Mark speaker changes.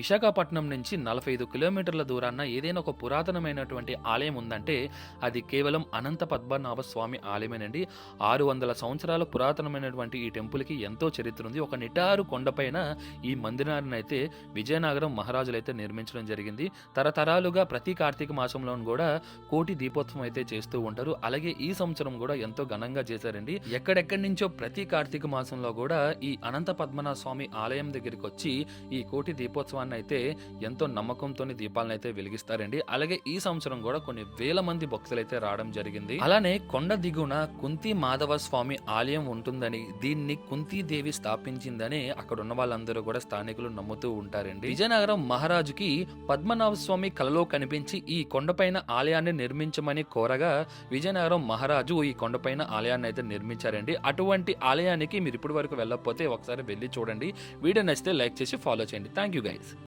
Speaker 1: విశాఖపట్నం నుంచి నలభై ఐదు కిలోమీటర్ల దూరాన ఏదైనా ఒక పురాతనమైనటువంటి ఆలయం ఉందంటే అది కేవలం అనంత పద్మనాభ స్వామి ఆలయమేనండి. ఆరు వందల సంవత్సరాల పురాతనమైనటువంటి ఈ టెంపుల్కి ఎంతో చరిత్ర ఉంది. ఒక నిటారు కొండపైన ఈ మందిరాన్ని అయితే విజయనగరం మహారాజులు అయితే నిర్మించడం జరిగింది. తరతరాలుగా ప్రతి కార్తీక మాసంలోనూ కూడా కోటి దీపోత్సవం అయితే చేస్తూ ఉంటారు. అలాగే ఈ సంవత్సరం కూడా ఎంతో ఘనంగా చేశారండి. ఎక్కడెక్కడి నుంచో ప్రతి కార్తీక మాసంలో కూడా ఈ అనంత పద్మనాభ స్వామి ఆలయం దగ్గరికి వచ్చి ఈ కోటి దీపోత్సవాన్ని అయితే ఎంతో నమ్మకంతో దీపాలను అయితే వెలిగిస్తారండి. అలాగే ఈ సంవత్సరం కూడా కొన్ని వేల మంది భక్తులు అయితే రావడం జరిగింది. అలానే కొండ దిగున కుంతి మాధవ స్వామి ఆలయం ఉంటుందని దీన్ని కుంతీదేవి స్థాపించిందని అక్కడ ఉన్న వాళ్ళందరూ కూడా స్థానికులు నమ్ముతూ ఉంటారండి. విజయనగరం మహారాజుకి పద్మనాభ స్వామి కలలో కనిపించి ఈ కొండపైన ఆలయాన్ని నిర్మించమని కోరగా విజయనగరం మహారాజు ఈ కొండపైన ఆలయాన్ని అయితే నిర్మించారండి. అటువంటి ఆలయానికి మీరు ఇప్పటి వరకు వెళ్ళకపోతే ఒకసారి వెళ్ళి చూడండి. వీడియో నచ్చితే లైక్ చేసి ఫాలో చేయండి. Thank you guys.